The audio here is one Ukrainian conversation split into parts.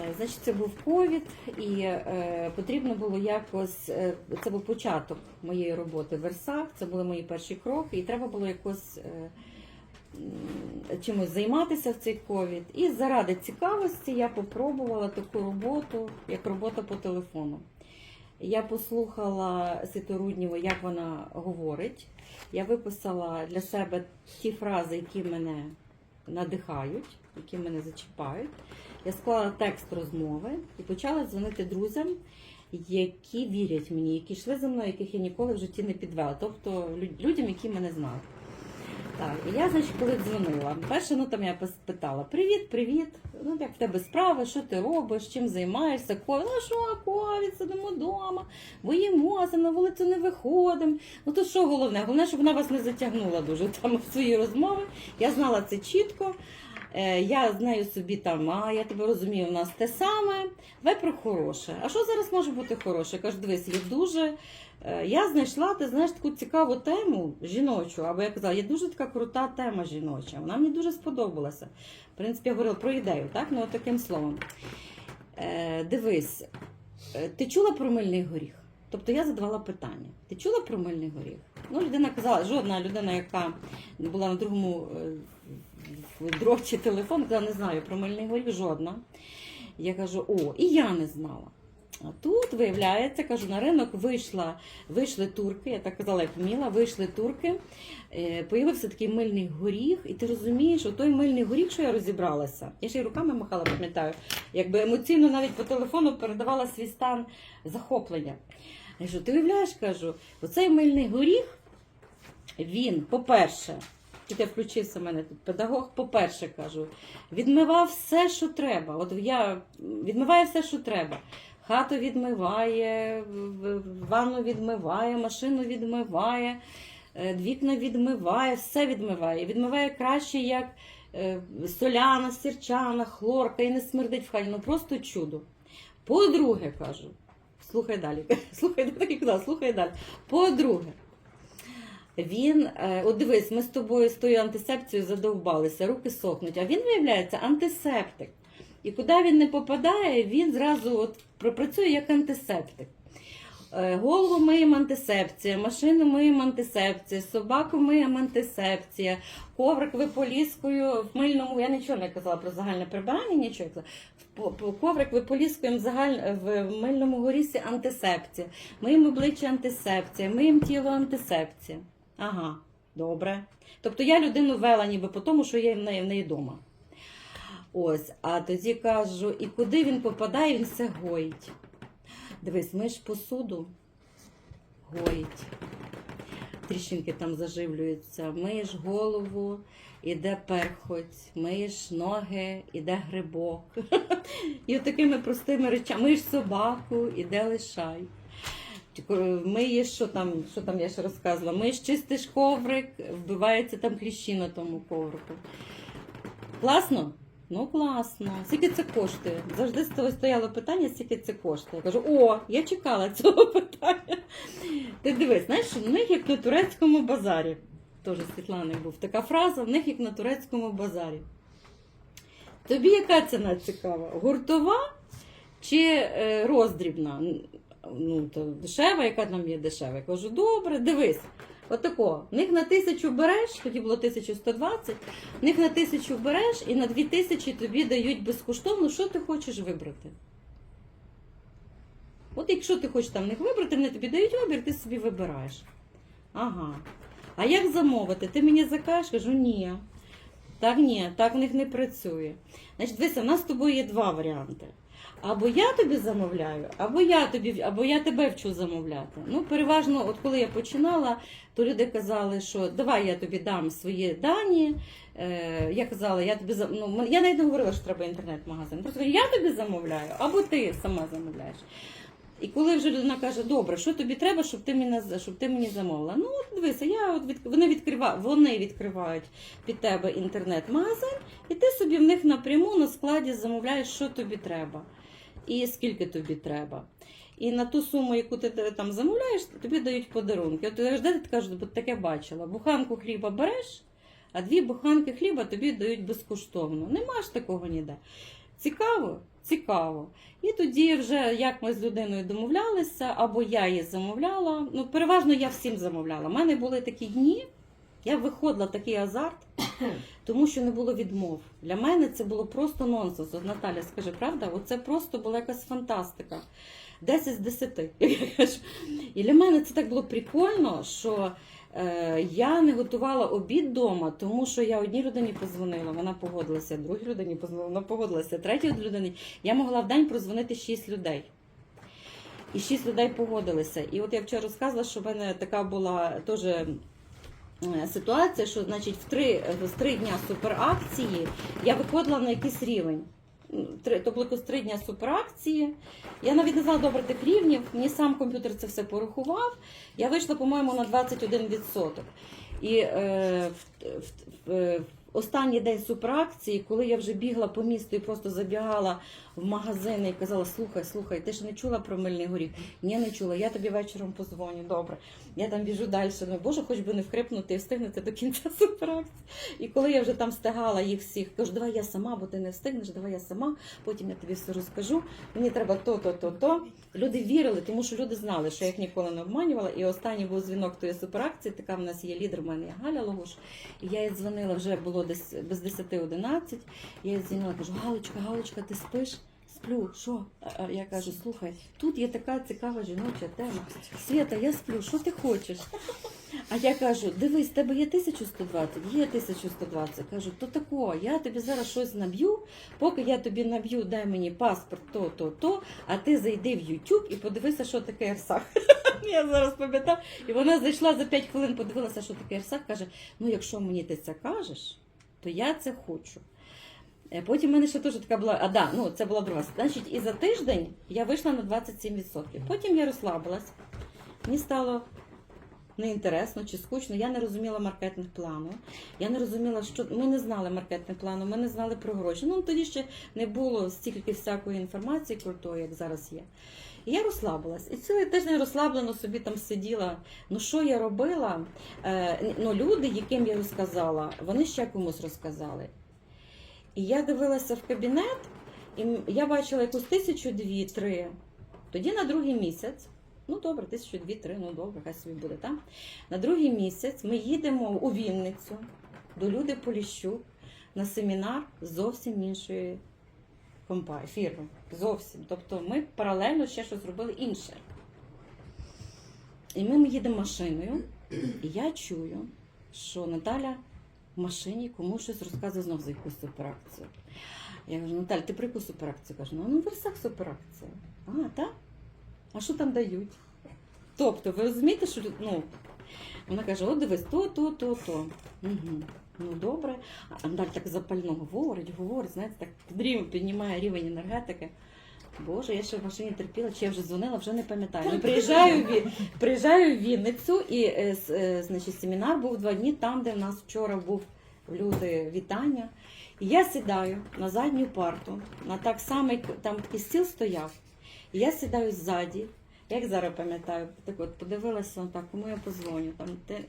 Е, Значить, це був ковід, і е, потрібно було якось. е, це був початок моєї роботи в Версах, це були мої перші кроки, і треба було якось е, чимось займатися в цей ковід. І заради цікавості я попробувала таку роботу, як робота по телефону. Я послухала Ситу Руднєву, як вона говорить. Я виписала для себе ті фрази, які мене надихають, які мене зачіпають. Я склала текст розмови і почала дзвонити друзям, які вірять мені, які йшли за мною, яких я ніколи в житті не підвела. Тобто людям, які мене знають. Так, і я, значить, коли дзвонила, перше, ну там я питала: Привіт, привіт! Ну як в тебе справи, що ти робиш, чим займаєшся? Ковід, ну що, ковід, сидимо вдома, боїмося, на вулицю не виходимо. Ну то що головне? Головне, щоб вона вас не затягнула дуже там в свої розмови. Я знала це чітко. Е, Я з нею собі там, а я тебе розумію, у нас те саме. Давай про хороше. А що зараз може бути хороше? Я кажу, дивись, є дуже. е, Я знайшла, ти знаєш, таку цікаву тему жіночу, або я казала, є дуже така крута тема жіноча. Вона мені дуже сподобалася. В принципі, я говорила про ідею, так? Ну, таким словом. Е, дивись, ти чула про мильний горіх? Тобто я задавала питання: ти чула про мильний горіх? Ну, людина казала, жодна людина, яка була на другому в дрочі телефон, казала, не знаю про мильний горіх, жодна. Я кажу, о, і я не знала. А тут, виявляється, кажу, на ринок вийшла, вийшли турки, я так казала, як вміла, вийшли турки, е, появився такий мильний горіх, і ти розумієш, той мильний горіх, що я розібралася, я ще й руками махала, пам'ятаю, якби емоційно навіть по телефону передавала свій стан захоплення. Я кажу, ти уявляєш, кажу, оцей мильний горіх, він, по-перше, Я включився в мене тут педагог. По-перше, кажу, відмивав все, що треба. От я відмиває все, що треба. Хату відмиває, ванну відмиває, машину відмиває, е, вікна відмиває, все відмиває. Відмиває краще, як е, соляна, сірчана, хлорка і не смердить в хаті. Ну просто чудо. По-друге, кажу, слухай далі. Слухай, так і казала, слухай далі. По-друге, він, е, от дивись, ми з тобою з тою антисепцією задовбалися, руки сохнуть, а він виявляється антисептик. І куди він не попадає, він зразу от пропрацює як антисептик. Е, Голову миємо антисепція, машину миємо антисепція, собаку миємо антисепція, коврик виполіскою в мильному. Я нічого не казала про загальне прибирання, нічого. Коврик виполіскуємо загаль... в в мильному горісі антисепція. Миємо обличчя антисепція, миємо тіло антисепція. Ага, добре. Тобто я людину вела ніби по тому, що є в неї в неї вдома. Ось, а тоді кажу, і куди він попадає, він все гоїть. Дивись, миш посуду, гоїть. Тріщинки там заживлюються, миєш голову, іде перхоть, миєш ноги, іде грибок. І такими простими речами. Миєш собаку, іде лишай. Миєш, що там, що там я ще розказувала, миєш чистиш коврик, вбивається там кліщі на тому коврику. Класно? Ну, класно. Скільки це коштує? Завжди стояло питання, скільки це коштує. Я кажу, о, я чекала цього питання. Ти дивись, знаєш, в них як на турецькому базарі. Теж Світлани був така фраза, в них як на турецькому базарі. Тобі яка ціна цікава? Гуртова чи е, роздрібна? Ну, то дешева, яка там є дешева? Я кажу, добре, дивись. Отако, в них на тисячу береш, тоді було 1120, в них на тисячу береш і на дві тисячі тобі дають безкоштовно, що ти хочеш вибрати. От якщо ти хочеш там них вибрати, вони тобі дають вибір, ти собі вибираєш. Ага. А як замовити? Ти мені закажеш? Кажу, ні. Так ні, так в них не працює. Значить, дивися, в нас з тобою є два варіанти. Або я тобі замовляю, або я тобі, або я тебе вчу замовляти. Ну, переважно, от коли я починала, то люди казали, що давай я тобі дам свої дані. Е, я казала, я тобі зам- ну, я навіть не говорила, що треба інтернет-магазин. Просто я тобі замовляю, або ти сама замовляєш. І коли вже людина каже, добре, що тобі треба, щоб ти мені, щоб ти мені замовила? Ну, от дивися, я от від, вони, відкрива, вони відкривають під тебе інтернет-магазин, і ти собі в них напряму на складі замовляєш, що тобі треба і скільки тобі треба. І на ту суму, яку ти там замовляєш, тобі дають подарунки. От кажеш, ти кажеш, бо таке бачила. Буханку хліба береш, а дві буханки хліба тобі дають безкоштовно. Нема ж такого ніде. Цікаво? цікаво. І тоді, вже як ми з людиною домовлялися, або я її замовляла. Ну, переважно я всім замовляла. У мене були такі дні, я виходила в такий азарт, тому що не було відмов. Для мене це було просто нонсенс. От Наталя, скажи, правда? Оце просто була якась фантастика. 10 з 10. я кажу. І для мене це так було прикольно, що е, я не готувала обід вдома, тому що я одній людині позвонила, вона погодилася, другій людині позвонила, вона погодилася, третій людині. Я могла в день прозвонити 6 людей. І 6 людей погодилися. І от я вчора розказувала, що в мене така була теж ситуація, що значить в три, з три дня суперакції я виходила на якийсь рівень. Три, то з три дня суперакції. Я навіть не знала добре тих рівнів. Мені сам комп'ютер це все порахував. Я вийшла, по-моєму, на 21%. І е, в, в, в, в останній день суперакції, коли я вже бігла по місту і просто забігала в магазини і казала: слухай, слухай, ти ж не чула про мильний горіх? Ні, не чула. Я тобі вечором позвоню. Добре. Я там біжу далі. Ну, Боже, хоч би не вкрипнути і встигнути до кінця суперакції. І коли я вже там встигала їх всіх, кажу, давай я сама, бо ти не встигнеш, давай я сама, потім я тобі все розкажу. Мені треба то, то, то. Люди вірили, тому що люди знали, що я їх ніколи не обманювала. І останній був дзвінок тої суперакції. Така в нас є лідер, в мене є Галя Логуш. І я їй дзвонила вже було без 10-11. Я їй кажу, Галочка, Галочка, ти спиш? Сплю, що? Я кажу, слухай, тут є така цікава жіноча тема. Свята, я сплю, що ти хочеш? А я кажу, дивись, тебе є 1120? Є 1120. Кажу, то тако, я тобі зараз щось наб'ю, поки я тобі наб'ю, дай мені паспорт, то, то, то, а ти зайди в YouTube і подивися, що таке Ерсах. Я зараз пам'ятав. І вона зайшла за 5 хвилин, подивилася, що таке Ерсах, каже: ну якщо мені ти це кажеш, то я це хочу. Е, Потім в мене ще теж така була, а да, ну це була друга. Значить, і за тиждень я вийшла на 27%. Потім я розслабилась. Мені стало неінтересно чи скучно. Я не розуміла маркетинг плану. Я не розуміла, що ми не знали маркетинг плану, ми не знали про гроші. Ну тоді ще не було стільки всякої інформації крутої, як зараз є. І я розслабилась. І цілий тиждень розслаблено собі там сиділа. Ну що я робила? Е, ну, люди, яким я розказала, вони ще комусь розказали. І я дивилася в кабінет, і я бачила якусь тисячу, дві, три. Тоді на другий місяць, ну добре, тисячу, дві, три, ну добре, хай собі буде там. На другий місяць ми їдемо у Вінницю до Люди Поліщук на семінар зовсім іншої компанії, фірми. Зовсім. Тобто ми паралельно ще щось робили інше. І ми їдемо машиною, і я чую, що Наталя в машині комусь щось розказує знов за якусь суперакцію. Я кажу, Наталя, ти про яку суперакцію? Кажу, ну в версах суперакція. А, так? А що там дають? Тобто, ви розумієте, що ну, вона каже, от дивись, то, то, то, то. Угу. Ну добре. А Наталя так запально говорить, говорить, знаєте, так піднімає рівень енергетики. Боже, я ще в машині терпіла, чи я вже дзвонила, вже не пам'ятаю. Ну, приїжджаю, в приїжджаю в Вінницю, і е, е, значить, семінар був два дні там, де в нас вчора був люди вітання. І я сідаю на задню парту, на так само, як там такий стіл стояв. І я сідаю ззаді, як зараз пам'ятаю, так от подивилася так, кому я позвоню. Там, те...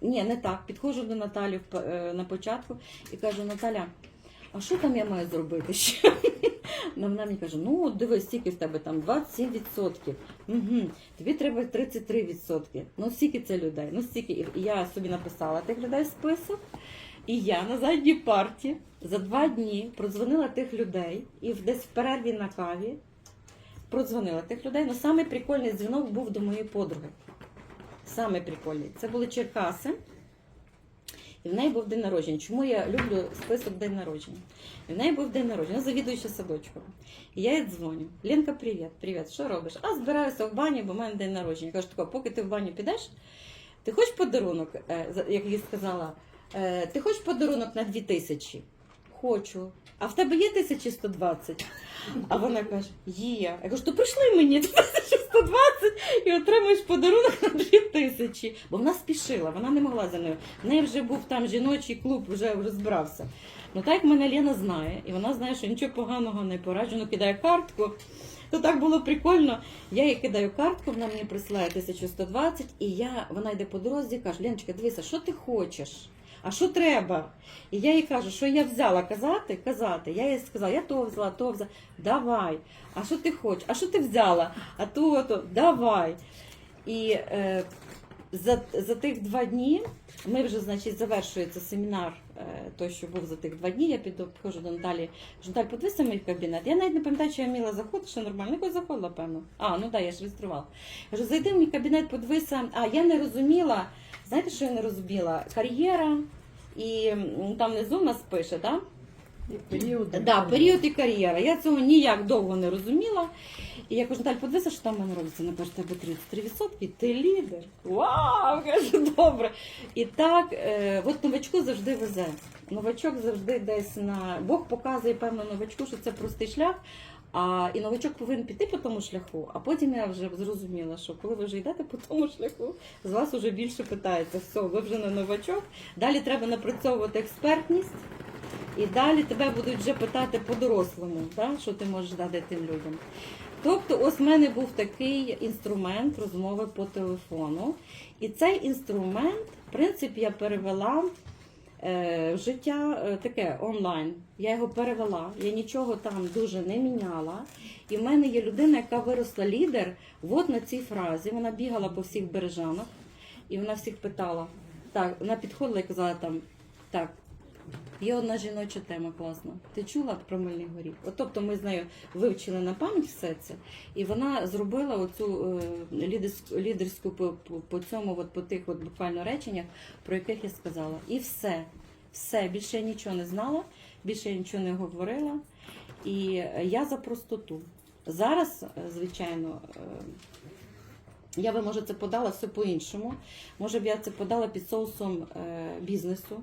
Ні, не так. Підходжу до Наталі е, на початку і кажу, Наталя, а що там я маю зробити ще? Вона мені каже, ну дивись, скільки в тебе там 27%. Угу. Тобі треба 33%. Ну скільки це людей? Ну стільки. Я собі написала тих людей список. І я на задній парті за два дні продзвонила тих людей і десь в перерві на каві продзвонила тих людей. Ну, самий прикольний дзвінок був до моєї подруги. Самий прикольний. Це були Черкаси. І в неї був день народження. Чому я люблю список день народження? І в неї був день народження, завідуюча садочком. І я їй дзвоню. Ленка, привіт, привіт, що робиш? А збираюся в баню, бо в мене день народження. Я кажу, тако, поки ти в баню підеш, ти хочеш подарунок, Е, як їй сказала, е, ти хочеш подарунок на 2000? Хочу. А в тебе є 1120? А вона каже, є. Я кажу, то прийшли мені 1120 і отримуєш подарунок на 2000. Бо вона спішила, вона не могла за нею. В неї вже був там жіночий клуб, вже розбирався. Ну так як мене Лена знає, і вона знає, що нічого поганого не пораджу, ну кидає картку. То так було прикольно. Я їй кидаю картку, вона мені присилає 1120, і я, вона йде по дорозі і каже, Леночка, дивися, що ти хочеш? А що треба? І я їй кажу, що я взяла казати, казати. Я їй сказала, я то взяла, то взяла. Давай. А що ти хочеш? А що ти взяла? А то, то, давай. І е, за, за тих два дні ми вже, значить, завершується семінар, е, той, що був за тих два дні. Я підходжу до Наталі. Наталь, подивися мій кабінет. Я навіть не пам'ятаю, чи я вміла заходити, що нормально. Якось заходила, певно. А, ну так, я ж реєструвала. Кажу, зайди в мій кабінет, подивися. А я не розуміла. Знаєте, що я не розуміла? Кар'єра. І там внизу нас пише, так? І період. Да, період і кар'єра. Я цього ніяк довго не розуміла. І я кажу, Наталь, подивися, що там в мене робиться. Вона каже, тебе 33%, ти лідер. Вау! Кажу, добре. І так, е, от новачку завжди везе. Новачок завжди десь на. Бог показує певно новачку, що це простий шлях. А і новачок повинен піти по тому шляху, а потім я вже зрозуміла, що коли ви вже йдете по тому шляху, з вас вже більше питається. Все, ви вже не новачок. Далі треба напрацьовувати експертність. І далі тебе будуть вже питати по-дорослому, що ти можеш дати тим людям. Тобто, ось в мене був такий інструмент розмови по телефону. І цей інструмент, в принципі, я перевела е, в життя е, таке онлайн. Я його перевела, я нічого там дуже не міняла. І в мене є людина, яка виросла лідер, от на цій фразі. Вона бігала по всіх бережанах, і вона всіх питала. Так, вона підходила і казала там, так, Є одна жіноча тема класна. Ти чула про мильний горіх? От тобто ми з нею вивчили на пам'ять все це, і вона зробила оцю е, лідерську, лідерську по, по, цьому, от, по тих от буквально реченнях, про яких я сказала. І все. Все, більше я нічого не знала, більше я нічого не говорила. І я за простоту. Зараз, е, звичайно, е, я би, може, це подала все по-іншому. Може б я це подала під соусом бізнесу.